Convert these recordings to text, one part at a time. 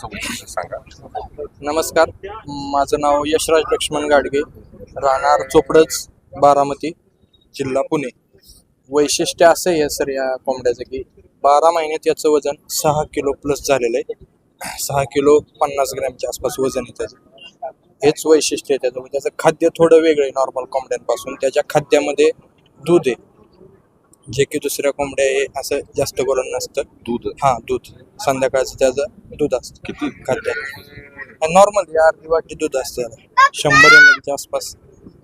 सांगा नमस्कार. माझं नाव यशराज लक्ष्मण गाडगे. राहणार चोपडच बारामती जिल्हा पुणे. वैशिष्ट्य असं आहे सर या कोंबड्याचं की बारा महिन्यात याचं वजन सहा किलो प्लस झालेलं आहे. सहा किलो पन्नास ग्रॅमच्या आसपास वजन आहे त्याचं. हेच वैशिष्ट्य आहे त्याचं. त्याचं खाद्य थोडं वेगळं आहे नॉर्मल कोंबड्यांपासून. त्याच्या खाद्यामध्ये दूध आहे. जे की दुसऱ्या कोंबड्या हे असं जास्त करून नसतं. दूध. हा दूध. संध्याकाळचं त्याचं दूध असतं. किती? खाद्य. नॉर्मल अर्धी वाटी दूध असतं त्याला. शंभर एम एलच्या आसपास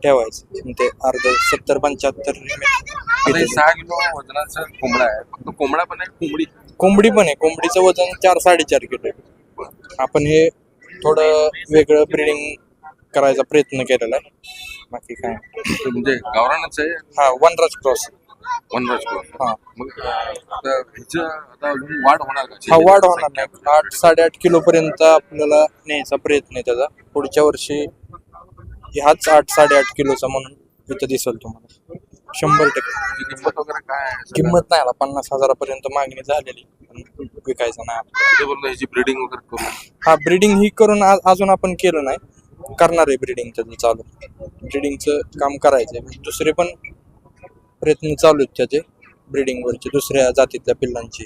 ठेवायचं. आणि ते अर्ध सत्तर पंच्याहत्तर आता हे सहा किलो वजनाचा कोंबडा आहे. फक्त कोंबडा पण आहे कोंबडी? कोंबडी पण आहे. कोंबडीचं वजन चार साडेचार किलो आहे. आपण हे थोडं वेगळं ब्रिडिंग करायचा प्रयत्न केलेला आहे. बाकी काय? म्हणजे गावरानच आहे? हा वनराज क्रॉस. वनराज. हा. मग आता ह्याचं आता अजून वाढ होणार का? हा वाढ होणार नाही. आठ साडेआठ किलो पर्यंत आपल्याला न्यायचा प्रयत्न आहे त्याचा पुढच्या वर्षी ह्याच आठ साडेआठ किलोचा म्हणून इथं दिसेल तुम्हाला. शंभर टक्के. किंमत वगैरे काय आहे? किंमत नाही आला. पन्नास हजारापर्यंत मागणी झालेली. पण विकायचं नाही आपल्याला. ते बोललो ह्याची ब्रिडिंग वगैरे करून. हा ब्रिडिंग ही करून आ- अजून आपण केलं नाही. करणार आहे ब्रिडिंग त्याचं चालू. ब्रिडिंगचं काम करायचंय. म्हणजे दुसरे पण प्रयत्न चालू आहेत त्याचे ब्रिडिंगवरचे दुसऱ्या जातीतल्या पिल्लांची.